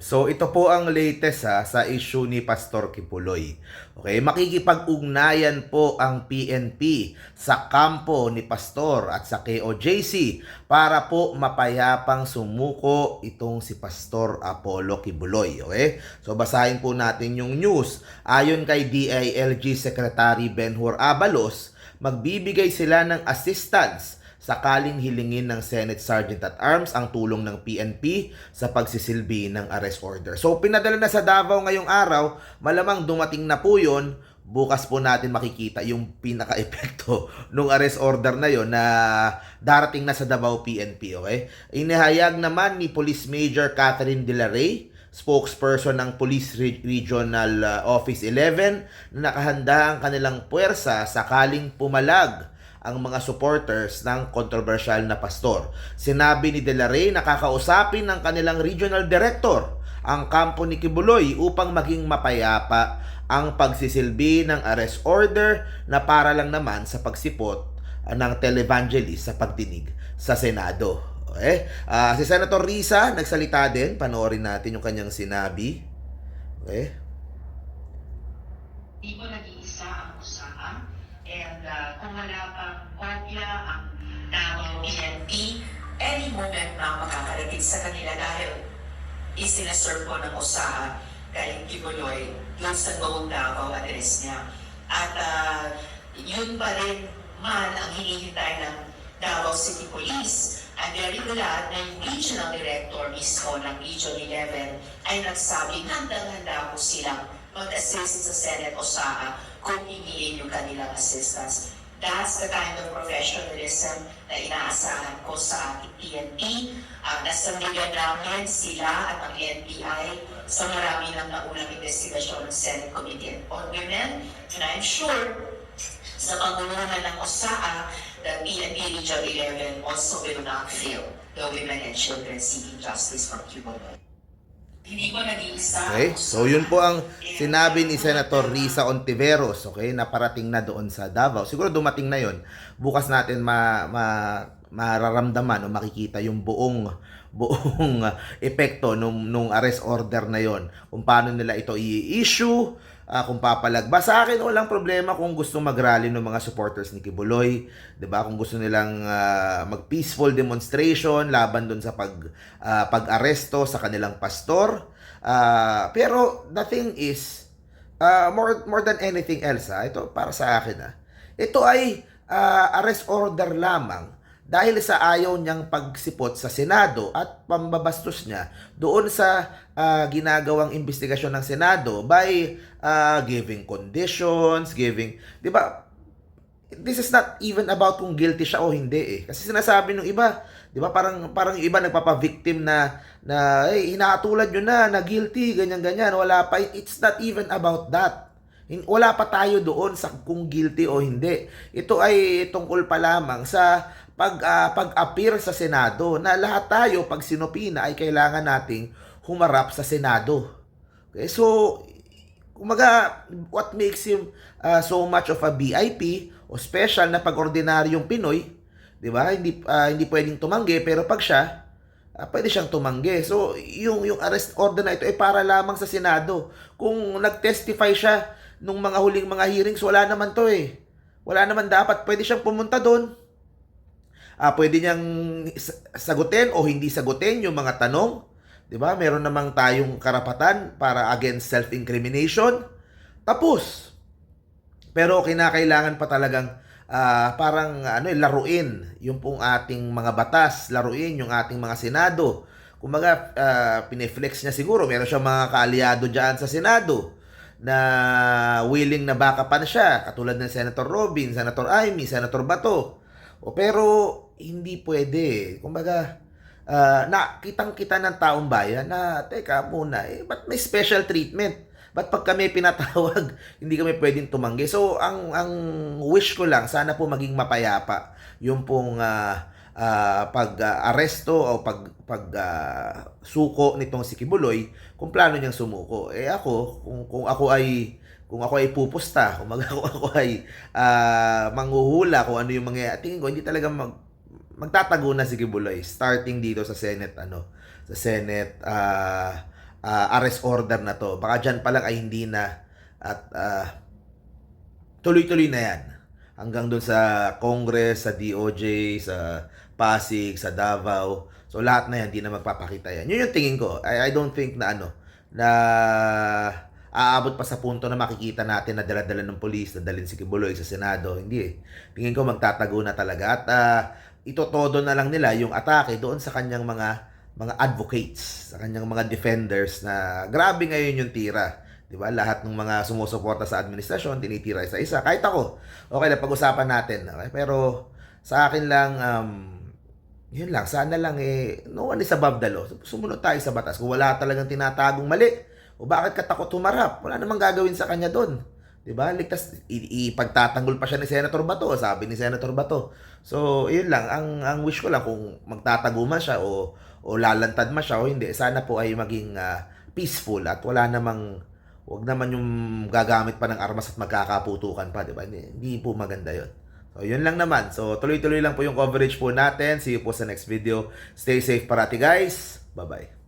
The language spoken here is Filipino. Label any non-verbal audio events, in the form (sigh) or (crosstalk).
So ito po ang latest ha, sa issue ni Pastor Kipuloy. Okay, makikipag-ugnayan po ang PNP sa kampo ni Pastor at sa KOJC para po mapayapang sumuko itong si Pastor Apollo Kibuloy. Okay? So basahin po natin yung news. Ayon kay DILG Secretary Benhur Abalos, magbibigay sila ng assistance sakaling hilingin ng Senate Sergeant at Arms ang tulong ng PNP sa pagsisilbi ng arrest order. So pinadala na sa Davao ngayong araw, malamang dumating na po yun, bukas po natin makikita yung pinaka-epekto (laughs) ng arrest order na yon na darating na sa Davao PNP, okay? Inihayag naman ni Police Major Catherine De La Rey, spokesperson ng Police Re- Regional uh, Office 11 na nakahanda ang kanilang puwersa sakaling pumalag ang mga supporters ng controversial na pastor. Sinabi ni De La Rey na kakausapin ng kanilang regional director ang kampo ni Kibuloy upang maging mapayapa ang pagsisilbi ng arrest order na para lang naman sa pagsipot uh, ng televangelist sa pagdinig sa Senado. Okay? Ah, si Senator Risa nagsalita din. Panoorin natin yung kanyang sinabi. Okay? Di mo nag-iisa ang usapan. And uh, kung wala pang kopya ang Davao PNP, any moment na makakarating sa kanila dahil isinaserve po ng usaha kay Kibuloy dun sa Noong Davao address niya. At uh, yun pa rin man ang hinihintay ng Davao City Police. Very glad na yung regional director mismo ng Region 11 ay nagsabing handang-handa po silang mag-assist sa Senate OSAA kung hingilin yung kanilang assistance. That's the kind of professionalism na inaasahan ko sa ating PNP. Uh, nasa milyon namin sila at ang NBI sa marami ng naunang investigasyon ng Senate Committee on Women. And I'm sure sa pangunguna ng OSAA, the PNP Region 11 also will not fail the women and children seeking justice from Cuba. Hindi ko nag-iisa. Okay? So yun po ang sinabi ni Senator Risa Ontiveros, okay, na parating na doon sa Davao. Siguro dumating na yon. Bukas natin ma, ma mararamdaman o makikita yung buong (laughs) buong epekto nung nung arrest order na yon. Kung paano nila ito i-issue, ah, kung papalagba. Sa akin, walang problema kung gusto mag-rally ng mga supporters ni Kibuloy. ba Kung gusto nilang ah, mag-peaceful demonstration laban doon sa pag, ah, pag-aresto sa kanilang pastor. Ah, pero the thing is, ah, more, more than anything else, ah, ito para sa akin, ah, ito ay ah, arrest order lamang dahil sa ayaw niyang pagsipot sa Senado at pambabastos niya doon sa ah, ginagawang investigasyon ng Senado by ah, giving conditions, giving, 'di ba? This is not even about kung guilty siya o hindi eh. Kasi sinasabi ng iba, 'di ba? Parang parang yung iba nagpapa-victim na na eh hinahatulan niyo na na guilty ganyan ganyan wala pa it's not even about that. Wala pa tayo doon sa kung guilty o hindi. Ito ay tungkol pa lamang sa pag ah, pag-appear sa Senado na lahat tayo pag sinupina ay kailangan nating humarap sa Senado. Okay? So kumaga what makes him ah, so much of a VIP o special na pag ordinaryong Pinoy, 'di ba? Hindi ah, hindi pwedeng tumanggi pero pag siya ah, pwede siyang tumanggi. So, yung yung arrest order na ito ay para lamang sa Senado. Kung nag-testify siya nung mga huling mga hearings, wala naman to eh. Wala naman dapat. Pwede siyang pumunta doon. Ah, pwede niyang sa- sagutin o hindi sagutin yung mga tanong. 'Di ba? Meron namang tayong karapatan para against self-incrimination. Tapos. Pero kinakailangan pa talagang ah, parang ano eh, laruin yung pong ating mga batas, laruin yung ating mga senado. Kumbaga, uh, pineflex niya siguro, meron siyang mga kaalyado dyan sa Senado na willing na backupan siya, katulad ng Senator Robin, Senator Amy, Senator Bato. O pero hindi pwede. Kumbaga, ah, na kitang-kita ng taong bayan na teka muna, eh, ba't may special treatment? Ba't pag kami pinatawag, (laughs) hindi kami pwedeng tumanggi? So, ang ang wish ko lang, sana po maging mapayapa yung pong ah, ah, pag-aresto o pag, pag ah, suko nitong si Kibuloy kung plano niyang sumuko. Eh ako, kung, kung ako ay kung ako ay pupusta, kung (laughs) kung ako ay ah, manghuhula kung ano yung mga tingin ko, hindi talaga mag, magtatago na si Kibuloy starting dito sa Senate ano sa Senate ah ah, arrest order na to. Baka dyan pa lang ay hindi na at ah, tuloy-tuloy na yan. Hanggang doon sa Congress, sa DOJ, sa Pasig, sa Davao. So lahat na yan, hindi na magpapakita yan. Yun yung tingin ko. I, I don't think na ano, na aabot pa sa punto na makikita natin na dala-dala ng polis, na dalhin si Kibuloy sa Senado. Hindi eh. Tingin ko magtatago na talaga. At ah, ito todo na lang nila yung atake doon sa kanyang mga mga advocates, sa kanyang mga defenders na grabe ngayon yung tira. 'Di ba? Lahat ng mga sumusuporta sa administrasyon tinitira isa-isa. Kahit ako. Okay lang pag-usapan natin. Okay? Pero sa akin lang um yun lang, sana lang eh, no one is above the law. Sumunod tayo sa batas. Kung wala talagang tinatagong mali, o bakit ka takot humarap? Wala namang gagawin sa kanya doon. 'Di ba? Ligtas ipagtatanggol pa siya ni Senator Bato, sabi ni Senator Bato. So, yun lang ang ang wish ko lang kung magtatago man siya o o lalantad man siya o hindi, sana po ay maging ah, peaceful at wala namang wag naman yung gagamit pa ng armas at magkakaputukan pa, 'di ba? Hindi, hindi po maganda 'yon. So, yun lang naman. So, tuloy-tuloy lang po yung coverage po natin. See you po sa next video. Stay safe parati, guys. Bye-bye.